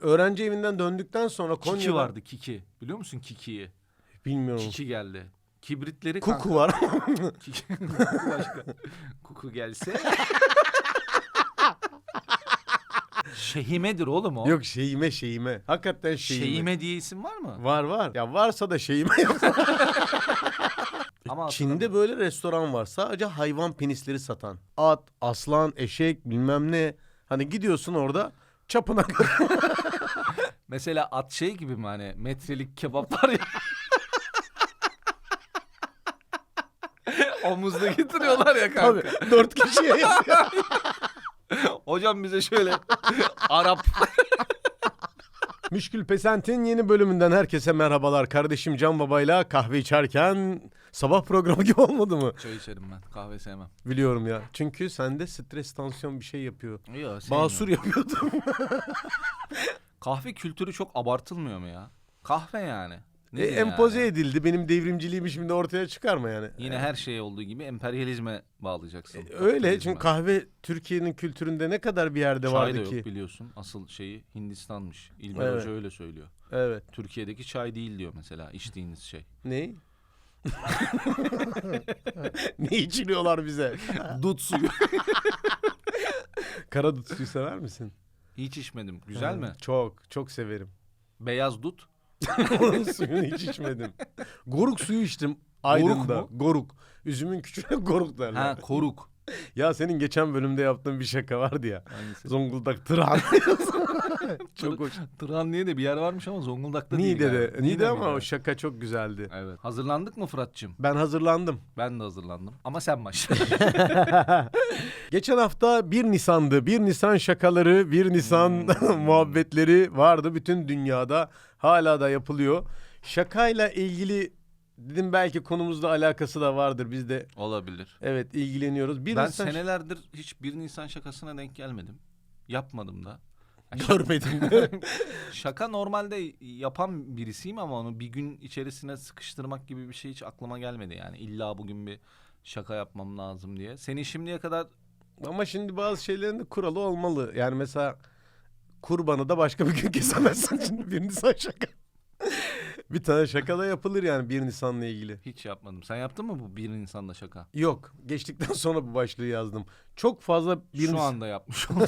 öğrenci evinden döndükten sonra Kiki Konya'da vardı Kiki. Biliyor musun Kiki'yi? bilmiyorum. Kiki geldi. Kibritleri Kuku var. Kiki. Kuku başka. Kuku gelse. Şehimedir oğlum o. Yok şeyime şeyime. Hakikaten şeyime. Şehime diye isim var mı? Var var. Ya varsa da şeyime yok. Ama Çin'de böyle restoran var. Sadece hayvan penisleri satan. At, aslan, eşek bilmem ne. Hani gidiyorsun orada çapına. Mesela at şey gibi mi hani metrelik kebap var ya. Omuzda getiriyorlar ya kanka. Tabii dört kişiye yapıyor. Hocam bize şöyle Arap. Müşkül Pesent'in yeni bölümünden herkese merhabalar. Kardeşim Can Baba'yla kahve içerken sabah programı gibi olmadı mı? Çay içerim ben. Kahve sevmem. Biliyorum ya. Çünkü sende stres, tansiyon bir şey yapıyor. Yok, Basur yapıyordum. Kahve kültürü çok abartılmıyor mu ya? Kahve yani. E, Nedir empoze yani? edildi. Benim devrimciliğimi şimdi ortaya çıkarma yani. Yine her şey olduğu gibi emperyalizme bağlayacaksın. E, Öyle çünkü kahve Türkiye'nin kültüründe ne kadar bir yerde Çay vardı da yok ki. biliyorsun. Asıl şeyi Hindistan'mış. İlber Evet. Hoca öyle söylüyor. Evet. Türkiye'deki çay değil diyor mesela içtiğiniz şey. Ne? ne içiliyorlar bize? Dut suyu. Karadut suyu sever misin? Hiç içmedim. Güzel mi? Çok, çok severim. Beyaz dut. Onun suyunu hiç içmedim. Goruk suyu içtim Aydın'da. mu? Goruk. Üzümün küçüğüne goruk derler. Ha koruk. Ya senin geçen bölümde yaptığın bir şaka vardı ya. Hangisi? Zonguldak tırhan. çok hoş. Tıran diye de bir yer varmış ama Zonguldak'ta değil Niğde'de. galiba. Niğde ama miydi? o şaka çok güzeldi. Evet. Hazırlandık mı Fırat'cığım? Ben hazırlandım. Ben de hazırlandım. Ama sen başla. Geçen hafta 1 Nisan'dı. 1 Nisan şakaları, 1 Nisan muhabbetleri vardı bütün dünyada. Hala da yapılıyor. Şakayla ilgili dedim belki konumuzda alakası da vardır. Biz de Olabilir. evet ilgileniyoruz. 1 ben Nisan senelerdir hiç 1 Nisan şakasına denk gelmedim. Yapmadım da. Ya görmedim. Şaka normalde yapan birisiyim ama onu bir gün içerisine sıkıştırmak gibi bir şey hiç aklıma gelmedi yani. İlla bugün bir şaka yapmam lazım diye. Senin şimdiye kadar Ama şimdi bazı şeylerin de kuralı olmalı. Yani mesela kurbanı da başka bir gün kesemezsin. Şimdi 1 Nisan şaka. bir tane şaka da yapılır yani 1 Nisan'la ilgili. hiç yapmadım. Sen yaptın mı bu bir insanla şaka? Yok. Geçtikten sonra bu başlığı yazdım. Çok fazla bir Şu Nisan- anda yapmış oldum.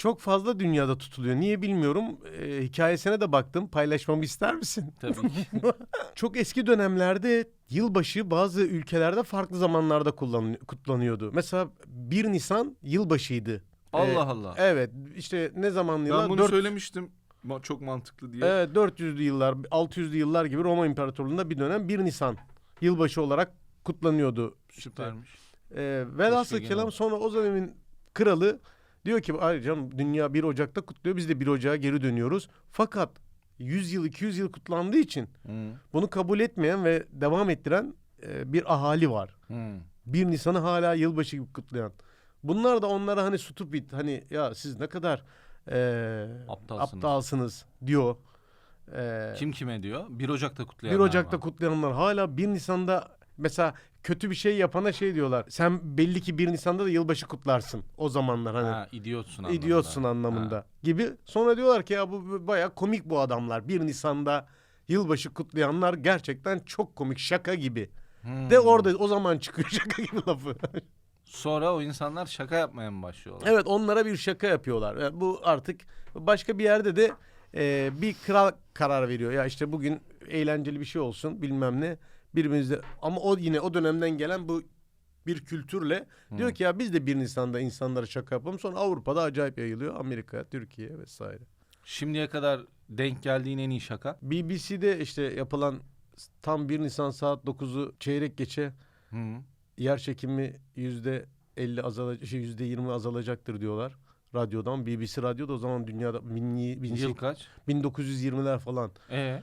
Çok fazla dünyada tutuluyor. Niye bilmiyorum. Ee, hikayesine de baktım. Paylaşmamı ister misin? Tabii ki. Çok eski dönemlerde yılbaşı bazı ülkelerde farklı zamanlarda kullan- kutlanıyordu. Mesela 1 Nisan yılbaşıydı. Allah Ee, Allah. Evet işte ne zaman yıllar? Ben bunu Dört- söylemiştim. Ma- Çok mantıklı diye. Evet 400'lü yıllar 600'lü yıllar gibi Roma İmparatorluğu'nda bir dönem 1 Nisan yılbaşı olarak kutlanıyordu. Süpermiş. Ee, velhasıl kelam sonra o dönemin kralı diyor ki ay canım dünya 1 Ocak'ta kutluyor biz de 1 Ocak'a geri dönüyoruz. Fakat 100 yıl 200 yıl kutlandığı için Hı. bunu kabul etmeyen ve devam ettiren e, bir ahali var. Hı. 1 Nisan'ı hala yılbaşı gibi kutlayan. Bunlar da onlara hani stupid hani ya siz ne kadar e, Aptalsınız. aptalsınız diyor. E, Kim kime diyor? 1 Ocak'ta 1 kutlayanlar Ocak'ta var. kutlayanlar hala 1 Nisan'da mesela kötü bir şey yapana şey diyorlar. Sen belli ki 1 Nisan'da da yılbaşı kutlarsın. O zamanlar hani. Ha, idiotsun anlamında. idiotsun anlamında Ha. gibi. Sonra diyorlar ki ya bu bayağı komik bu adamlar. 1 Nisan'da yılbaşı kutlayanlar gerçekten çok komik şaka gibi. Hmm. De orada o zaman çıkıyor şaka gibi lafı. Sonra o insanlar şaka yapmaya mı başlıyorlar? evet onlara bir şaka yapıyorlar. Yani bu artık başka bir yerde de e, bir kral karar veriyor. Ya işte bugün eğlenceli bir şey olsun bilmem ne. Birbirimizde ama o yine o dönemden gelen bu bir kültürle diyor ki ya biz de 1 Nisan'da insanlara şaka yapalım. Sonra Avrupa'da acayip yayılıyor. Amerika, Türkiye vesaire. Şimdiye kadar denk geldiğin en iyi şaka? BBC'de işte yapılan tam 1 Nisan saat 9'u çeyrek geçe Hı. yer çekimi yüzde 50 azalacak, şey yüzde 20 azalacaktır diyorlar. Radyodan BBC radyoda o zaman dünyada bin, bin, Yıl kaç? 1920'ler falan E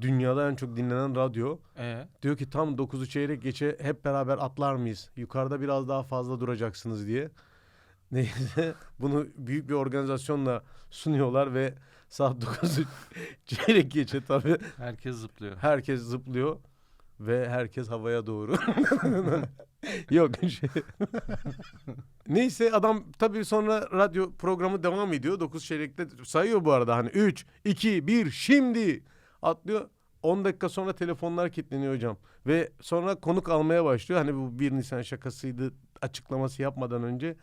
dünyada en çok dinlenen radyo. e Diyor ki tam 9'u çeyrek geçe hep beraber atlar mıyız? Yukarıda biraz daha fazla duracaksınız diye. Neyse bunu büyük bir organizasyonla sunuyorlar ve saat 9'u çeyrek geçe tabii herkes zıplıyor. herkes zıplıyor ve herkes havaya doğru. Yok şey. Neyse adam tabii sonra radyo programı devam ediyor. 9 çeyrekte sayıyor bu arada hani 3, 2, 1 şimdi atlıyor. 10 dakika sonra telefonlar kilitleniyor hocam. Ve sonra konuk almaya başlıyor. Hani bu 1 Nisan şakasıydı açıklaması yapmadan önce.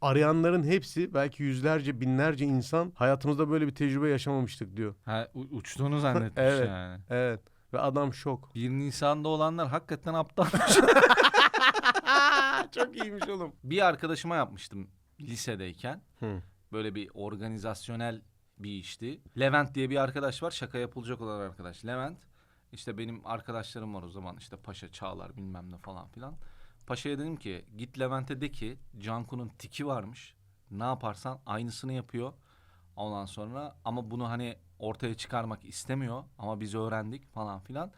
Arayanların hepsi belki yüzlerce binlerce insan hayatımızda böyle bir tecrübe yaşamamıştık diyor. Ha, u- uçtuğunu zannetmiş Evet. yani. Evet ve adam şok. 1 Nisan'da olanlar hakikaten aptal. Çok iyiymiş oğlum. bir arkadaşıma yapmıştım lisedeyken. Hı. Böyle bir organizasyonel bir işti. Levent diye bir arkadaş var. Şaka yapılacak olan arkadaş. Levent. işte benim arkadaşlarım var o zaman. işte Paşa, Çağlar bilmem ne falan filan. Paşa'ya dedim ki git Levent'e de ki Canku'nun tiki varmış. Ne yaparsan aynısını yapıyor. Ondan sonra ama bunu hani ortaya çıkarmak istemiyor. Ama biz öğrendik falan filan.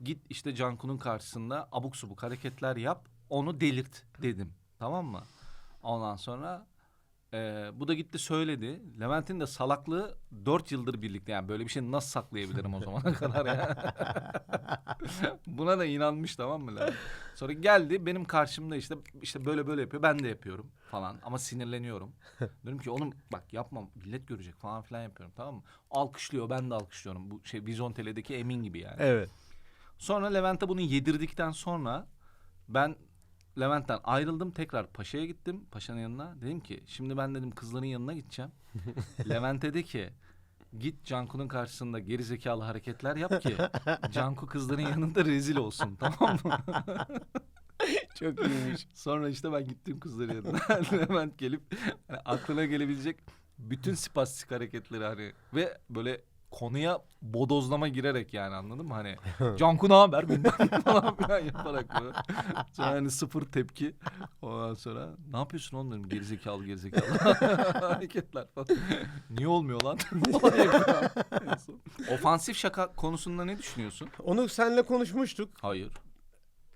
Git işte Canku'nun karşısında abuk subuk hareketler yap. Onu delirt dedim. Tamam mı? Ondan sonra ee, bu da gitti söyledi. Levent'in de salaklığı dört yıldır birlikte. Yani böyle bir şey nasıl saklayabilirim o zamana kadar ya. Buna da inanmış tamam mı Levent? Sonra geldi benim karşımda işte işte böyle böyle yapıyor. Ben de yapıyorum falan ama sinirleniyorum. Diyorum ki oğlum bak yapma millet görecek falan filan yapıyorum tamam mı? Alkışlıyor ben de alkışlıyorum. Bu şey Vizontele'deki Emin gibi yani. Evet. Sonra Levent'e bunu yedirdikten sonra ben Levent'ten ayrıldım. Tekrar Paşa'ya gittim. Paşa'nın yanına. Dedim ki şimdi ben dedim kızların yanına gideceğim. Levent'e de ki git Canku'nun karşısında gerizekalı hareketler yap ki Canku kızların yanında rezil olsun tamam mı? Çok iyiymiş. Sonra işte ben gittim kızların yanına. Levent gelip hani aklına gelebilecek bütün spastik hareketleri hani ve böyle konuya bodozlama girerek yani anladın mı? Hani Canku ne haber bilmem falan filan yaparak böyle. Sonra hani sıfır tepki. Ondan sonra ne yapıyorsun oğlum dedim gerizekalı gerizekalı hareketler falan. Niye olmuyor lan? Falan yapıyor. En son. Ofansif şaka konusunda ne düşünüyorsun? Onu seninle konuşmuştuk. Hayır.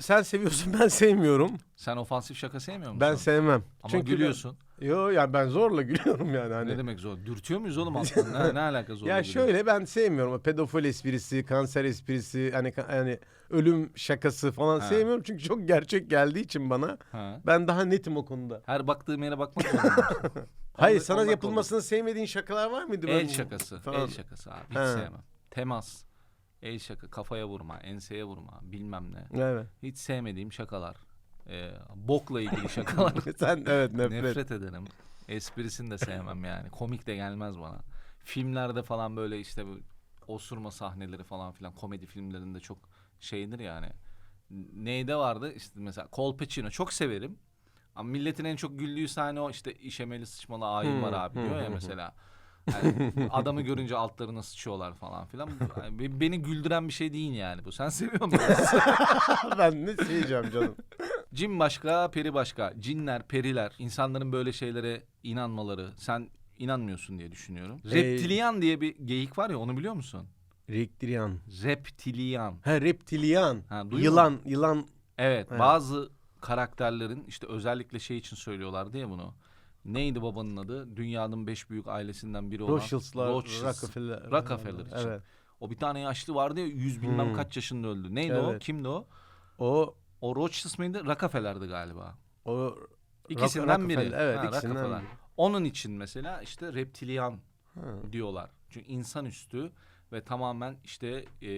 Sen seviyorsun ben sevmiyorum. Sen ofansif şaka sevmiyor musun? Ben sevmem. Ama Çünkü gülüyorsun. Ben, yo yani ben zorla gülüyorum yani hani. Ne demek zor? Dürtüyor muyuz oğlum aslında? Ne, ne alaka zorla Ya gülüyorsun? şöyle ben sevmiyorum. Pedofil esprisi, kanser esprisi, hani hani ölüm şakası falan Ha. sevmiyorum çünkü çok gerçek geldiği için bana. Ha. Ben daha netim o konuda. Her baktığım yere bakmak zorunda mısın? Hayır sana yapılmasını sevmediğin şakalar var mıydı? El Ben- şakası. Tamam. El şakası abi. Hiç Ha. sevmem. Temas. El şaka. Kafaya vurma. Enseye vurma. Bilmem ne. Evet. Hiç sevmediğim şakalar. Ee, bokla ilgili şakalar. Sen evet nefret. Nefret ederim. Esprisini de sevmem yani. Komik de gelmez bana. Filmlerde falan böyle işte bu osurma sahneleri falan filan komedi filmlerinde çok şeydir yani. Neyde vardı? İşte mesela Colpacino çok severim. Ama milletin en çok güldüğü sahne o işte işemeli sıçmalı ayin var Hmm, abi hmm, diyor ya hmm, mesela. Yani adamı görünce altlarına sıçıyorlar falan filan. Yani be- beni güldüren bir şey değil yani bu. Sen seviyor musun? ben ne seveceğim canım. Cin başka, peri başka. Cinler, periler, insanların böyle şeylere inanmaları. Sen inanmıyorsun diye düşünüyorum. Reptilian diye bir geyik var ya onu biliyor musun? Reptilian. Reptilian. Ha reptilian. Ha, duydun yılan, mu? yılan. Evet, Evet. bazı karakterlerin işte özellikle şey için söylüyorlar diye bunu. Neydi babanın adı? Dünyanın beş büyük ailesinden biri olan Rothschild'lar, Rothschilds. Rockefeller. Rockefeller için. Evet. O bir tane yaşlı vardı ya yüz bilmem Hmm. kaç yaşında öldü. Neydi o? Evet. Kimdi o? O O Rothschild mıydı? Rockefeller'di galiba. o İkisinden biri. Rockefeller, Evet, Ha, ikisinden Rockefeller. biri. Onun için mesela işte reptilian Ha. diyorlar. Çünkü insanüstü ve tamamen işte e,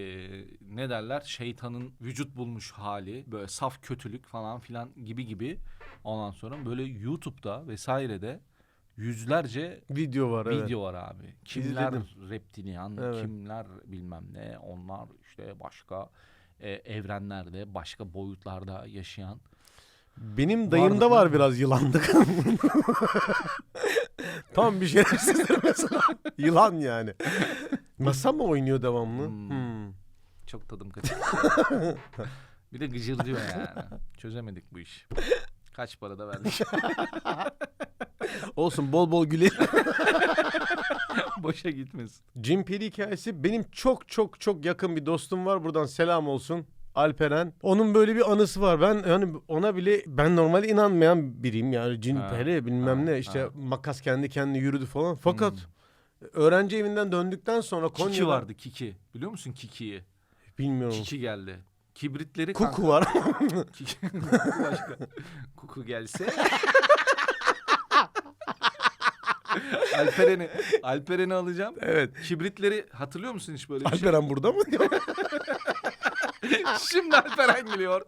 ne derler şeytanın vücut bulmuş hali böyle saf kötülük falan filan gibi gibi ondan sonra böyle YouTube'da vesairede yüzlerce Video var evet. video var abi. Kimler İzledim. reptilian, Evet. kimler bilmem ne onlar işte başka e, evrenlerde başka boyutlarda yaşayan. Benim dayımda var biraz yılanlık. Tam bir şerefsizdir mesela. Yılan yani. Masa mı oynuyor devamlı? Hmm. Hmm. Çok tadım kaçıyor. bir de gıcır diyor yani. Çözemedik bu iş. Kaç para da verdik. Olsun bol bol gülelim. Boşa gitmesin. Jim Perry hikayesi benim çok çok çok yakın bir dostum var. Buradan selam olsun. Alperen. Onun böyle bir anısı var. Ben yani ona bile ben normalde inanmayan biriyim. Yani Jim Ha, Perry bilmem ha, ne işte ha. makas kendi kendine yürüdü falan. Fakat Hmm. Öğrenci evinden döndükten sonra Kiki Konya'da vardı Kiki. Biliyor musun Kiki'yi? bilmiyorum. Kiki geldi. Kibritleri Kuku kanka- var. Kuku başka. Kuku gelse. Alperen'i Alperen'i alacağım. evet. Kibritleri hatırlıyor musun hiç böyle bir şey? Alperen burada mı? Şimdi Alperen geliyor.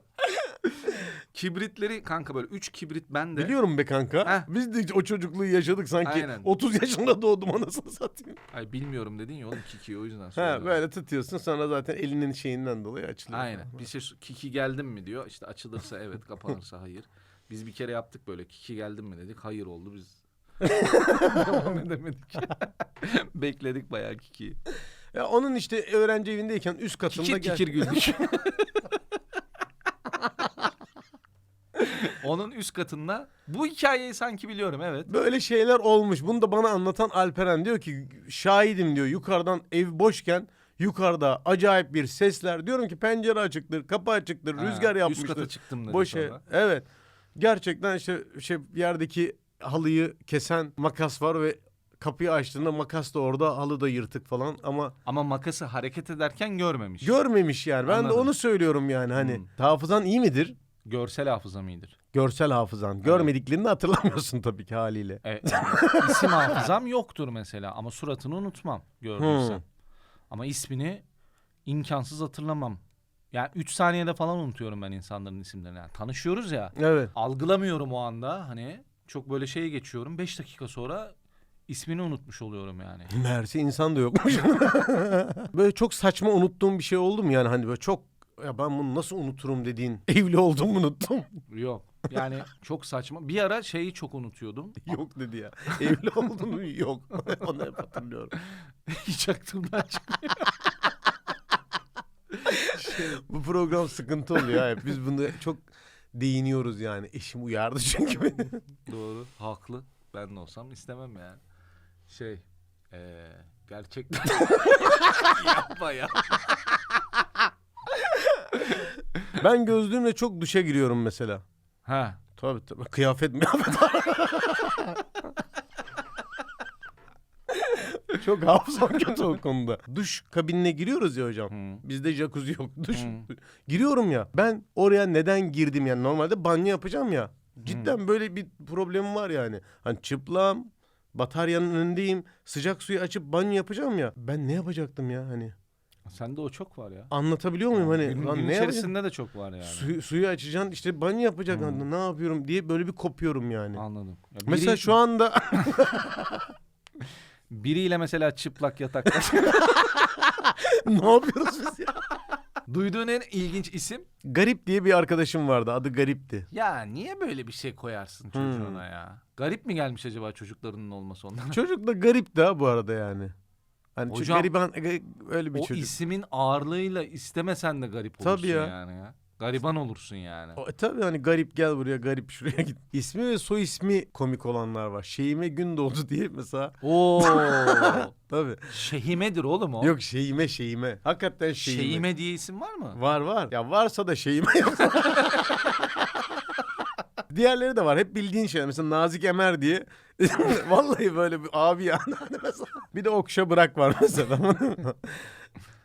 Kibritleri kanka böyle üç kibrit bende. Biliyorum be kanka. Heh. Biz de o çocukluğu yaşadık sanki. Aynen. 30 yaşında doğdum anasını satayım. Ay bilmiyorum dedin ya oğlum Kiki'yi o yüzden Ha söyledim. böyle tutuyorsun sonra zaten elinin şeyinden dolayı açılıyor. Aynen. Bir şey Kiki geldim mi diyor. İşte açılırsa evet, kapanırsa hayır. Biz bir kere yaptık böyle. Kiki geldim mi dedik. Hayır oldu biz. Devam edemedik. Bekledik bayağı Kiki'yi. Ya onun işte öğrenci evindeyken üst katında Kikir gel- kikir güldük. Onun üst katında bu hikayeyi sanki biliyorum evet. Böyle şeyler olmuş. Bunu da bana anlatan Alperen diyor ki şahidim diyor yukarıdan ev boşken yukarıda acayip bir sesler. Diyorum ki pencere açıktır, kapı açıktır, Ha, rüzgar Üst yapmıştır. kata çıktım dedi Boş ev. sonra. Evet. Gerçekten işte şey yerdeki halıyı kesen makas var ve kapıyı açtığında makas da orada, halı da yırtık falan ama Ama makası hareket ederken görmemiş. görmemiş yani. Ben de Anladım. onu söylüyorum yani hani. Hmm. Hafızan iyi midir? Görsel hafızam iyidir. Görsel hafızan. Görmediklerini hatırlamıyorsun tabii ki haliyle. E, isim hafızam yoktur mesela ama suratını unutmam gördüysem. Hmm. Ama ismini imkansız hatırlamam. Yani 3 saniyede falan unutuyorum ben insanların isimlerini. Yani tanışıyoruz ya. Evet. Algılamıyorum o anda hani. Çok böyle şeye geçiyorum. 5 dakika sonra ismini unutmuş oluyorum yani. Meğerse insan da yokmuş. böyle çok saçma unuttuğum bir şey oldu mu yani hani böyle çok ya ben bunu nasıl unuturum dediğin evli oldum unuttum. Yok. Yani çok saçma. Bir ara şeyi çok unutuyordum. yok dedi ya. Evli oldum mu? yok. Onu hep hatırlıyorum. Hiç aklımdan çıkmıyor. Bu program sıkıntı oluyor hep. Biz bunu çok değiniyoruz yani. Eşim uyardı çünkü beni. Doğru. Haklı. Ben de olsam istemem yani. Şey. Eee gerçekten. Yapma ya. Ben gözlüğümle çok duşa giriyorum mesela. Ha. Tabii tabii. Kıyafet mi? çok hafızam kötü o konuda. Duş kabinine giriyoruz ya hocam. Hı. Bizde jacuzzi yok. Duş. Hı. Giriyorum ya. Ben oraya neden girdim yani? Normalde banyo yapacağım ya. Cidden böyle bir problemim var yani. Hani çıplam, bataryanın önündeyim. Sıcak suyu açıp banyo yapacağım ya. Ben ne yapacaktım ya hani? Sende o çok var ya. Anlatabiliyor muyum hani? Gün, Lan ne yapacağım? içerisinde de çok var yani. Suyu, suyu açacaksın işte banyo yapacaksın. Hı. Ne yapıyorum diye böyle bir kopuyorum yani. Anladım. Ya Mesela biri- şu anda biriyle mesela çıplak yatakta. ne yapıyoruz biz ya? Duyduğun en ilginç isim? Garip diye bir arkadaşım vardı. Adı Garip'ti. Ya niye böyle bir şey koyarsın çocuğuna ya? Garip mi gelmiş acaba çocuklarının olması ondan? Çocuk da garip de ha bu arada yani. Hani Hocam, gariban öyle bir o çocuk. ismin ağırlığıyla istemesen de garip Tabii olursun ya. yani ya. Gariban olursun yani. O, e, tabii hani garip gel buraya garip şuraya git. İsmi ve soy ismi komik olanlar var. Şeyime gün doğdu diye mesela. Oo. Tabii. Şehimedir oğlum o. Yok şeyime şeyime. Hakikaten şeyime. Şeyime diye isim var mı? Var var. Ya varsa da şeyime yok. Diğerleri de var. Hep bildiğin şeyler. Mesela Nazik Emer diye. Vallahi böyle bir abi yani. Hani mesela. Bir de Okşa Bırak var mesela.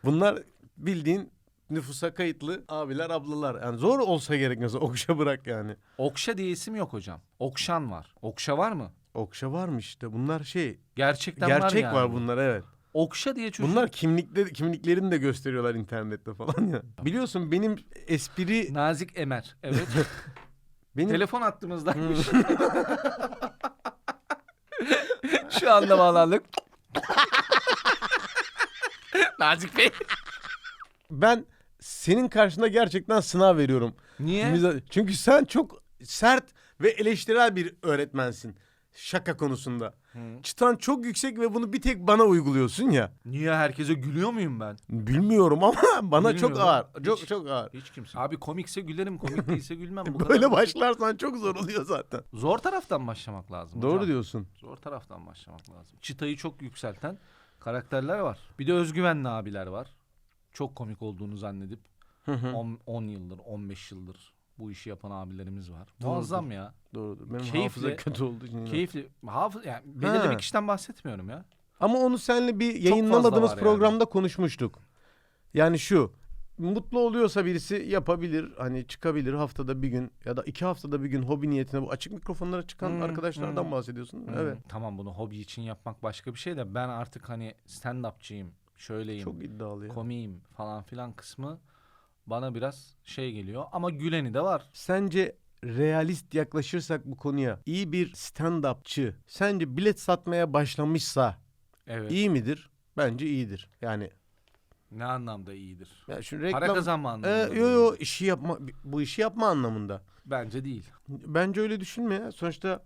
Bunlar bildiğin nüfusa kayıtlı abiler ablalar. Yani zor olsa gerek mesela Okşa Bırak yani. Okşa diye isim yok hocam. Okşan var. Okşa var mı? Okşa varmış işte. Bunlar şey Gerçekten var gerçek yani. var bunlar evet. Okşa diye çocuk. Bunlar kimlikleri kimliklerini de gösteriyorlar internette falan ya. Biliyorsun benim espri Nazik Emer. Evet. Benim Telefon attığımızdaymış. Şu anda bağlandık. Nazik Bey. ben senin karşında gerçekten sınav veriyorum. Niye? Miza- Çünkü sen çok sert ve eleştirel bir öğretmensin şaka konusunda. Çıtan çok yüksek ve bunu bir tek bana uyguluyorsun ya. Niye herkese gülüyor muyum ben? Bilmiyorum ama bana çok Bilmiyorum. ağır. Çok Hiç- çok ağır. Hiç kimse. Abi komikse gülerim, komik değilse gülmem. Bu kadar Böyle basit. başlarsan çok zor oluyor zaten. Zor taraftan başlamak lazım Doğru hocam. diyorsun. Zor taraftan başlamak lazım. Çıtayı çok yükselten karakterler var. Bir de özgüvenli abiler var. Çok komik olduğunu zannedip 10 yıldır, 15 yıldır bu işi yapan abilerimiz var. Muazzam ya. Doğrudur. Benim Keyifle- hafıza kötü olduğu için. Keyifli. Hafız yani belirli Ha. bir kişiden bahsetmiyorum ya. Ama onu seninle bir yayınlamadığımız var yani. programda konuşmuştuk. Yani şu mutlu oluyorsa birisi yapabilir. Hani çıkabilir haftada bir gün ya da iki haftada bir gün hobi niyetine bu açık mikrofonlara çıkan Hmm, arkadaşlardan hmm. bahsediyorsun. değil mi? Hmm, Evet. Tamam bunu hobi için yapmak başka bir şey de ben artık hani stand-upçıyım, şöyleyim, Çok iddialı ya. komiyim falan filan kısmı bana biraz şey geliyor. Ama güleni de var. Sence realist yaklaşırsak bu konuya iyi bir stand-upçı sence bilet satmaya başlamışsa Evet. iyi midir? Bence iyidir. Yani Ne anlamda iyidir? ya şu Para reklam kazanma Ee, anlamında. yo yo işi yapma bu işi yapma anlamında. Bence değil. Bence öyle düşünme ya. Sonuçta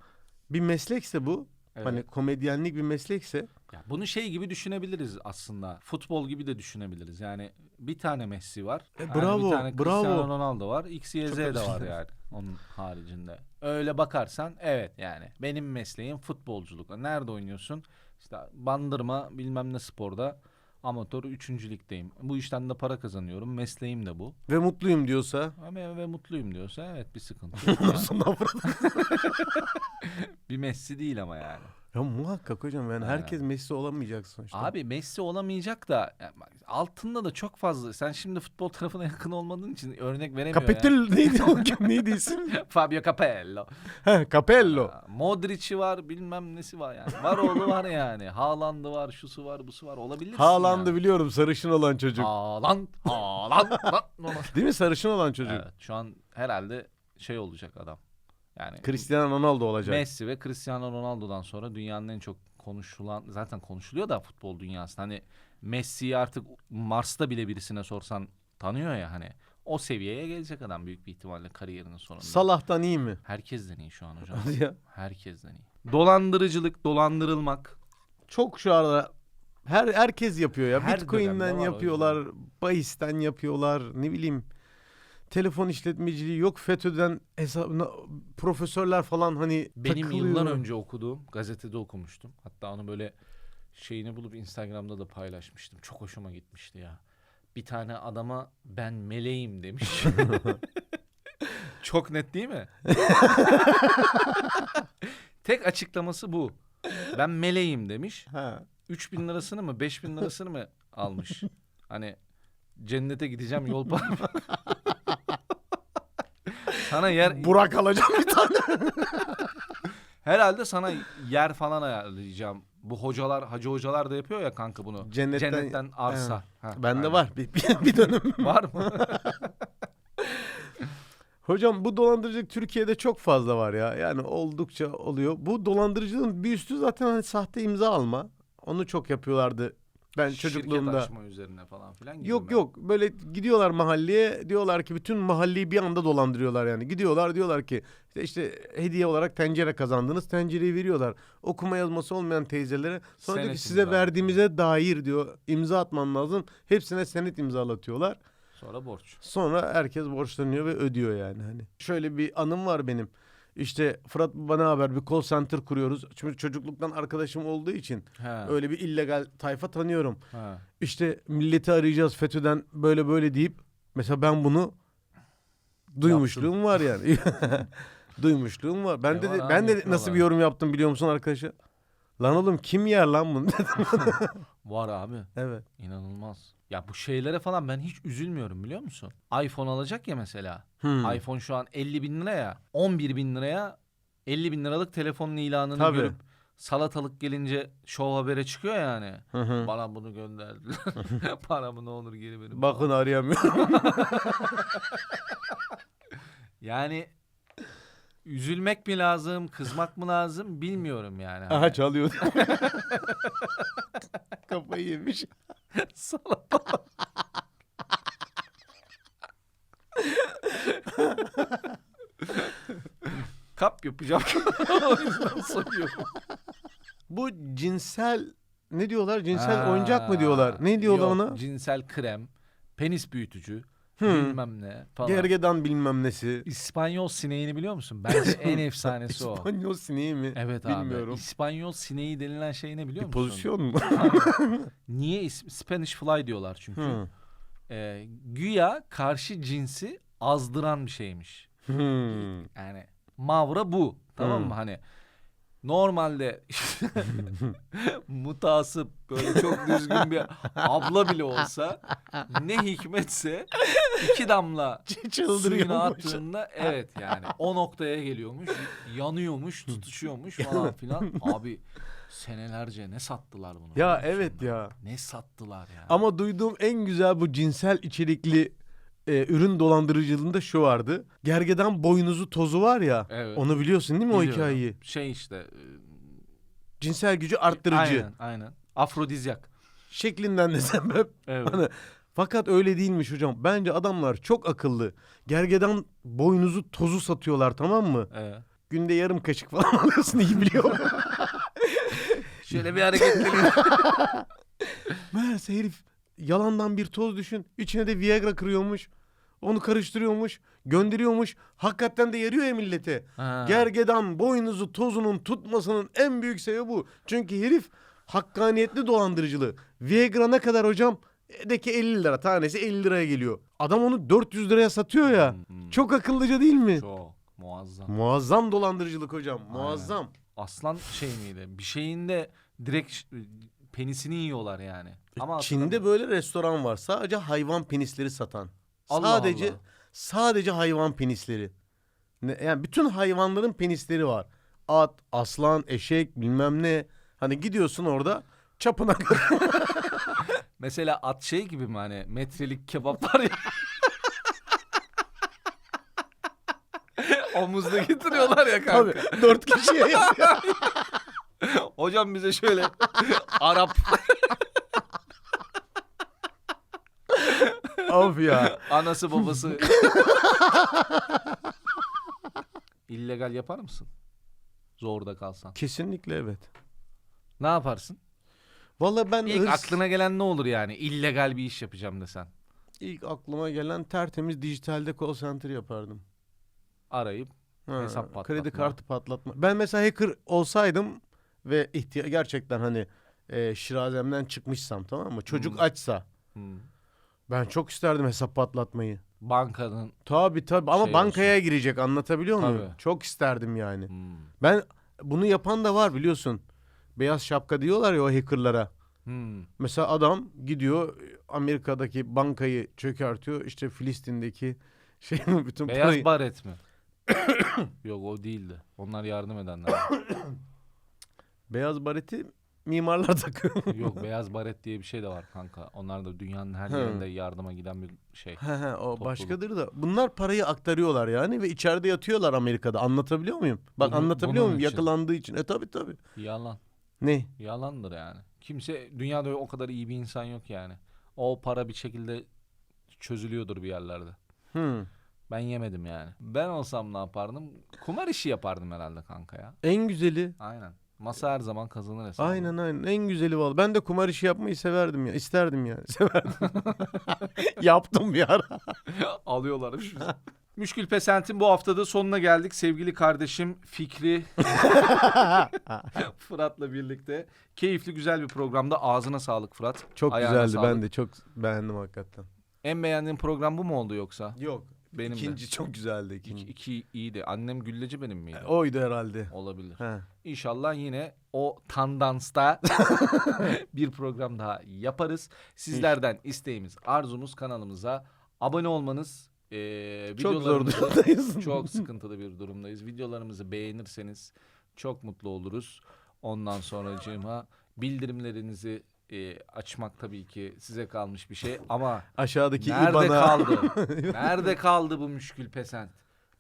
bir meslekse bu. Evet. Hani komedyenlik bir meslekse Ya bunu şey gibi düşünebiliriz aslında. Futbol gibi de düşünebiliriz. Yani bir tane Messi var. E, Yani bravo, bir tane bravo. Cristiano Ronaldo var. X, Y, Z de var yani onun haricinde. Öyle bakarsan evet yani benim mesleğim futbolculuk. Nerede oynuyorsun? İşte bandırma bilmem ne sporda amatör 3. ligdeyim. Bu işten de para kazanıyorum. Mesleğim de bu. ve mutluyum diyorsa Ama ve mutluyum diyorsa evet bir sıkıntı yok. nasıl bir Messi değil ama yani. Ya muhakkak hocam yani herkes Messi olamayacak sonuçta. Abi Messi olamayacak da yani bak, altında da çok fazla. Sen şimdi futbol tarafına yakın olmadığın için örnek veremiyor Kapitel neydi o kim neydi isim? ya. Fabio Capello. He, Capello. Aa, Modric'i var bilmem nesi var yani. Var oğlu var yani. Haaland'ı var şusu var busu var olabilir. Haaland'ı biliyorum sarışın olan çocuk. Haaland. Haaland. Değil mi sarışın olan çocuk? evet şu an herhalde şey olacak adam. Yani Cristiano Ronaldo olacak. Messi ve Cristiano Ronaldo'dan sonra dünyanın en çok konuşulan zaten konuşuluyor da futbol dünyasında hani Messi'yi artık Mars'ta bile birisine sorsan tanıyor ya hani o seviyeye gelecek adam büyük bir ihtimalle kariyerinin sonunda. Salah'tan iyi mi? Herkesten iyi şu an hocam. Ya. Herkesten iyi. Dolandırıcılık, dolandırılmak. Çok şu arada her herkes yapıyor ya. Her Bitcoin'den yapıyorlar, bahisten yapıyorlar, ne bileyim. Telefon işletmeciliği yok FETÖ'den hesabına profesörler falan hani Benim takılıyor. yıllar önce okuduğum gazetede okumuştum. Hatta onu böyle şeyini bulup Instagram'da da paylaşmıştım. Çok hoşuma gitmişti ya. Bir tane adama ben meleğim demiş. Çok net değil mi? Tek açıklaması bu. Ben meleğim demiş. Ha. 3000 lirasını mı 5000 lirasını mı almış? Hani cennete gideceğim yol param. Sana yer Burak alacağım bir tane. Herhalde sana yer falan ayarlayacağım. Bu hocalar, hacı hocalar da yapıyor ya kanka bunu. Cennetten- Cennetten arsa. Ha, Bende aynen. var bir, bir, bir dönem. Var mı? Hocam bu dolandırıcılık Türkiye'de çok fazla var ya. Yani oldukça oluyor. Bu dolandırıcılığın bir üstü zaten hani sahte imza alma. Onu çok yapıyorlardı. Ben çocukluğumda. Şirket açma üzerine falan filan. Yok mi? yok böyle gidiyorlar mahalleye diyorlar ki bütün mahalleyi bir anda dolandırıyorlar yani. Gidiyorlar diyorlar ki işte, işte hediye olarak tencere kazandınız tencereyi veriyorlar. Okuma yazması olmayan teyzelere sonra diyor ki size imza verdiğimize dair diyor imza atman lazım. Hepsine senet imzalatıyorlar. Sonra borç. Sonra herkes borçlanıyor ve ödüyor yani hani. Şöyle bir anım var benim. İşte Fırat bana haber bir call center kuruyoruz. Çünkü çocukluktan arkadaşım olduğu için Ha. öyle bir illegal tayfa tanıyorum. ha. İşte milleti arayacağız FETÖ'den böyle böyle deyip mesela ben bunu duymuşluğum var yani. duymuşluğum var. Ben Ne de var abi, ben de nasıl bir yorum yaptım biliyor musun arkadaşa? Lan oğlum kim yer lan bunu dedim. Var abi. evet. İnanılmaz. Ya bu şeylere falan ben hiç üzülmüyorum biliyor musun? iPhone alacak ya mesela. Hmm. iPhone şu an 50 bin liraya. 11 bin liraya 50 bin liralık telefonun ilanını Tabii. görüp salatalık gelince show habere çıkıyor yani. Hı hı. Bana bunu gönderdiler. Paramı ne olur geri verin. Bakın arayamıyorum. Yani üzülmek mi lazım, kızmak mı lazım bilmiyorum yani. Hani Aha çalıyor. Kafayı yemiş. Salatalık. Kap yapacağım. o yüzden soruyorum. Bu cinsel ne diyorlar? Cinsel Ha, oyuncak mı diyorlar? Ne diyorlar yok, ona? Cinsel krem, penis büyütücü, Hmm. bilmem ne falan. Gergedan bilmem nesi. İspanyol sineğini biliyor musun? Bence en efsanesi o. İspanyol sineği mi? Evet Bilmiyorum. abi. İspanyol sineği denilen şey ne biliyor Bir musun? pozisyon mu? Niye is- Spanish fly diyorlar çünkü. Hı. Ee, güya karşı cinsi azdıran bir şeymiş. Hmm. Yani mavra bu. Tamam Hmm. mı? Hani Normalde mutasip böyle çok düzgün bir abla bile olsa ne hikmetse iki damla suyunu attığında evet yani o noktaya geliyormuş, yanıyormuş, tutuşuyormuş falan filan. Abi senelerce ne sattılar bunu? Ya evet ya. Ne sattılar ya? Ama duyduğum en güzel bu cinsel içerikli e, ürün dolandırıcılığında şu vardı. Gergedan boynuzu tozu var ya. Evet. Onu biliyorsun değil mi o Biliyorum. hikayeyi? Şey işte. e, Cinsel gücü arttırıcı. Aynen aynen. Afrodizyak. Şeklinden de sebep. Evet. Hani, fakat öyle değilmiş hocam. Bence adamlar çok akıllı. Gergedan boynuzu tozu satıyorlar tamam mı? Evet. Günde yarım kaşık falan alıyorsun iyi biliyorum. Şöyle bir hareketleri. Meğerse herif yalandan bir toz düşün. İçine de Viagra kırıyormuş. Onu karıştırıyormuş. Gönderiyormuş. Hakikaten de yarıyor ya millete. Ha. Gergedan boynuzu tozunun tutmasının en büyük sebebi bu. Çünkü herif hakkaniyetli dolandırıcılığı. Viagra ne kadar hocam? E, De ki 50 lira. Tanesi 50 liraya geliyor. Adam onu 400 liraya satıyor ya. Hmm, Çok akıllıca değil mi? Çok muazzam. Muazzam dolandırıcılık hocam. Muazzam. Aslan şey miydi? Bir şeyin de direkt penisini yiyorlar yani. Ama Çin'de böyle restoran var. Sadece hayvan penisleri satan. Allah sadece Allah. sadece hayvan penisleri. Yani bütün hayvanların penisleri var. At, aslan, eşek, bilmem ne. Hani gidiyorsun orada çapına. Mesela at şey gibi mi hani metrelik kebap var ya. Omuzda getiriyorlar ya kanka. Tabii dört kişiye yapıyor. Hocam bize şöyle Arap of ya. anası babası. İllegal yapar mısın? Zorda kalsan. Kesinlikle evet. Ne yaparsın? Vallahi ben İlk hırs- aklına gelen ne olur yani? İllegal bir iş yapacağım desen. ilk aklıma gelen tertemiz dijitalde call center yapardım. Arayıp Ha, Hesap patlatma. Kredi kartı patlatma. Ben mesela hacker olsaydım ve ihtiya gerçekten hani e, şirazemden çıkmışsam tamam mı? Çocuk Hmm. açsa hmm, ben çok isterdim hesap patlatmayı. bankanın Tabii tabii ama Şey bankaya girecek anlatabiliyor muyum? Tabii. Çok isterdim yani. hmm, Ben bunu yapan da var biliyorsun. Beyaz şapka diyorlar ya o hackerlara. hmm. Mesela adam gidiyor Amerika'daki bankayı çökertiyor. İşte Filistin'deki şey bütün Beyaz parayı- baret mi? Yok o değildi. Onlar yardım edenler. Beyaz bareti mimarlar takıyor. Yok beyaz baret diye bir şey de var kanka. Onlar da dünyanın her Hı. yerinde yardıma giden bir şey. He he o Topluluk. başkadır da. Bunlar parayı aktarıyorlar yani ve içeride yatıyorlar Amerika'da. Anlatabiliyor muyum? Bak Bunu- anlatabiliyor bunun muyum? için. Yakalandığı için. E tabii tabii. Yalan. Ne? Yalandır yani. Kimse dünyada o kadar iyi bir insan yok yani. O para bir şekilde çözülüyordur bir yerlerde. Hı. Ben yemedim yani. Ben olsam ne yapardım? Kumar işi yapardım herhalde kanka ya. En güzeli. Aynen. Masa her zaman kazanır hesabı. Aynen aynen. En güzeli vallahi. Ben de kumar işi yapmayı severdim ya. İsterdim yani. Severdim. Yaptım bir ara. Alıyorlarmış bizi. Müşkül Pesent'in bu haftada sonuna geldik. Sevgili kardeşim Fikri Fırat'la birlikte. Keyifli güzel bir programda. Ağzına sağlık Fırat. Çok Ayağına güzeldi. sağlık. Ben de çok beğendim hakikaten. En beğendiğin program bu mu oldu yoksa? Yok. Benim de. İkinci çok güzeldi. İki, ikinci. iki iyiydi. Annem gülleci benim miydi? Oydu herhalde. Olabilir. He. İnşallah yine o tandansta bir program daha yaparız. Sizlerden isteğimiz, arzumuz kanalımıza abone olmanız. Ee, Çok zor durumdayız. Çok sıkıntılı bir durumdayız. Videolarımızı beğenirseniz çok mutlu oluruz. Ondan sonracığıma bildirimlerinizi e, açmak tabii ki size kalmış bir şey ama Aşağıdaki nerede IBAN'a. kaldı? nerede kaldı bu müşkül pesent?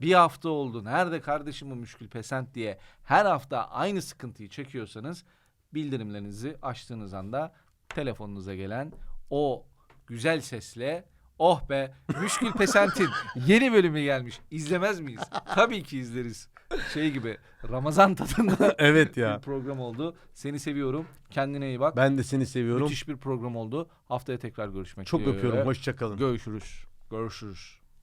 Bir hafta oldu. Nerede kardeşim bu müşkül pesent diye her hafta aynı sıkıntıyı çekiyorsanız bildirimlerinizi açtığınız anda telefonunuza gelen o güzel sesle oh be müşkül pesentin yeni bölümü gelmiş. İzlemez miyiz? Tabii ki izleriz. Şey gibi Ramazan tadında evet bir ya. program oldu. Seni seviyorum. Kendine iyi bak. Ben de seni seviyorum. Müthiş bir program oldu. Haftaya tekrar görüşmek Çok dileğiyle. öpüyorum. Hoşça kalın. Görüşürüz. Görüşürüz.